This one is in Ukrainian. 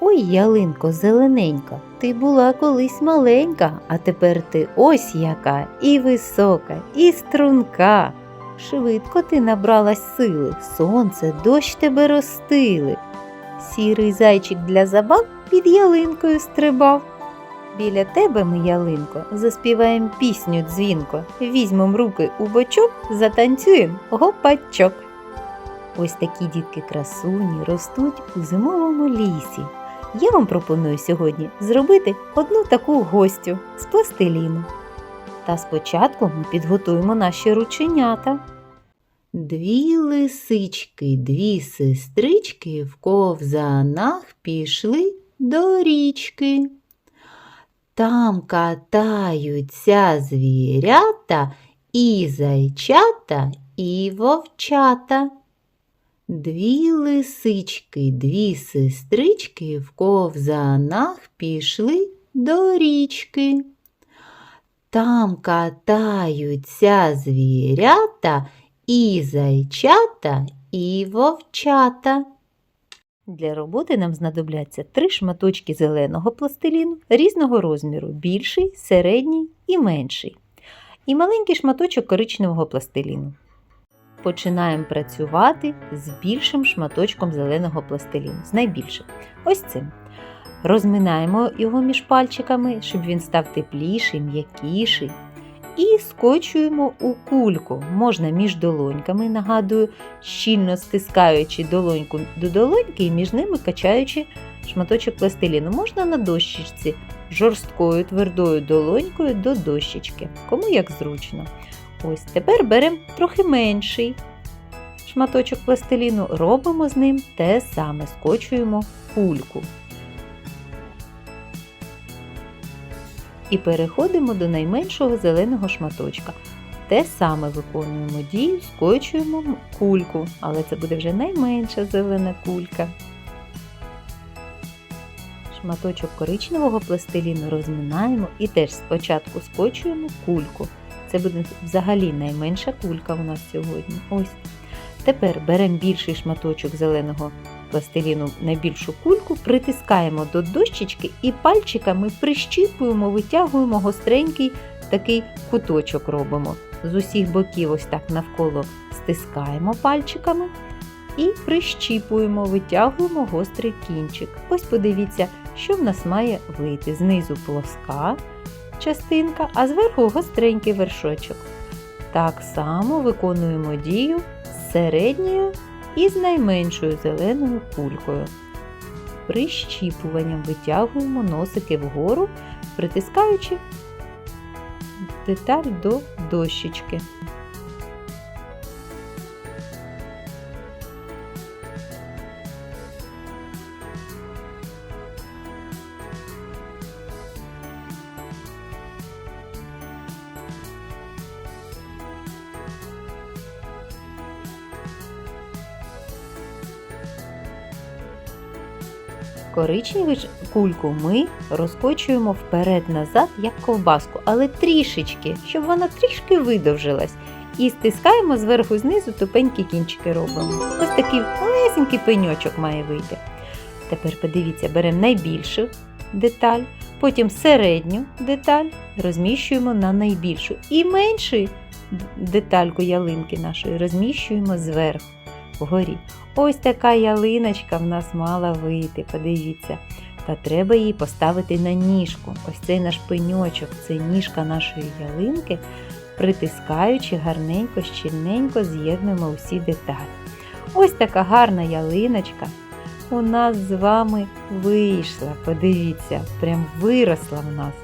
Ой, ялинко зелененька, ти була колись маленька, а тепер ти ось яка, і висока, і струнка. Швидко ти набралась сили, сонце, дощ тебе розстили. Сірий зайчик для забав під ялинкою стрибав. Біля тебе ми, ялинко, заспіваєм пісню дзвінко, візьмем руки у бочок, затанцюєм гопачок. Ось такі дітки красуні ростуть у зимовому лісі. Я вам пропоную сьогодні зробити одну таку гостю з пластиліну. Та спочатку ми підготуємо наші рученята. Дві лисички, дві сестрички в ковзанах пішли до річки. Там катаються звірята і зайчата, і вовчата. Дві лисички, дві сестрички в ковзанах пішли до річки. Там катаються звірята і зайчата, і вовчата. Для роботи нам знадобляться три шматочки зеленого пластиліну різного розміру більший, середній і менший. І маленький шматочок коричневого пластиліну. Починаємо працювати з більшим шматочком зеленого пластиліну, з найбільшим. Ось цим. Розминаємо його між пальчиками, щоб він став тепліший, м'якіший. І скочуємо у кульку. Можна між долоньками, нагадую, щільно стискаючи долоньку до долоньки і між ними качаючи шматочок пластиліну. Можна на дощечці жорсткою твердою долонькою до дощечки, кому як зручно. Ось тепер беремо трохи менший шматочок пластиліну, робимо з ним те саме, скочуємо кульку. І переходимо до найменшого зеленого шматочка. Те саме виконуємо дію, скочуємо кульку, але це буде вже найменша зелена кулька. Шматочок коричневого пластиліну розминаємо і теж спочатку скочуємо кульку. Це буде взагалі найменша кулька у нас сьогодні. Ось. Тепер беремо більший шматочок зеленого пластиліну на більшу кульку, притискаємо до дощечки і пальчиками прищіпуємо, витягуємо гостренький такий куточок робимо. З усіх боків ось так навколо стискаємо пальчиками і прищіпуємо, витягуємо гострий кінчик. Ось подивіться, що в нас має вийти. Знизу плоска частинка, а зверху гостренький вершочок. Так само виконуємо дію з середньою і з найменшою зеленою кулькою. Прищіпуванням витягуємо носики вгору, притискаючи деталь до дощечки. Коричневу кульку ми розкочуємо вперед-назад, як ковбаску, але трішечки, щоб вона трішки видовжилась. І стискаємо зверху знизу тупенькі кінчики робимо. Ось такий малесенький пеньочок має вийти. Тепер подивіться, беремо найбільшу деталь, потім середню деталь розміщуємо на найбільшу. І меншу детальку ялинки нашої розміщуємо зверху вгорі. Ось така ялиночка в нас мала вийти, подивіться. Та треба її поставити на ніжку. Ось цей наш пеньочок, це ніжка нашої ялинки, притискаючи гарненько, щільненько з'єднуємо усі деталі. Ось така гарна ялиночка у нас з вами вийшла. Подивіться, прям виросла в нас.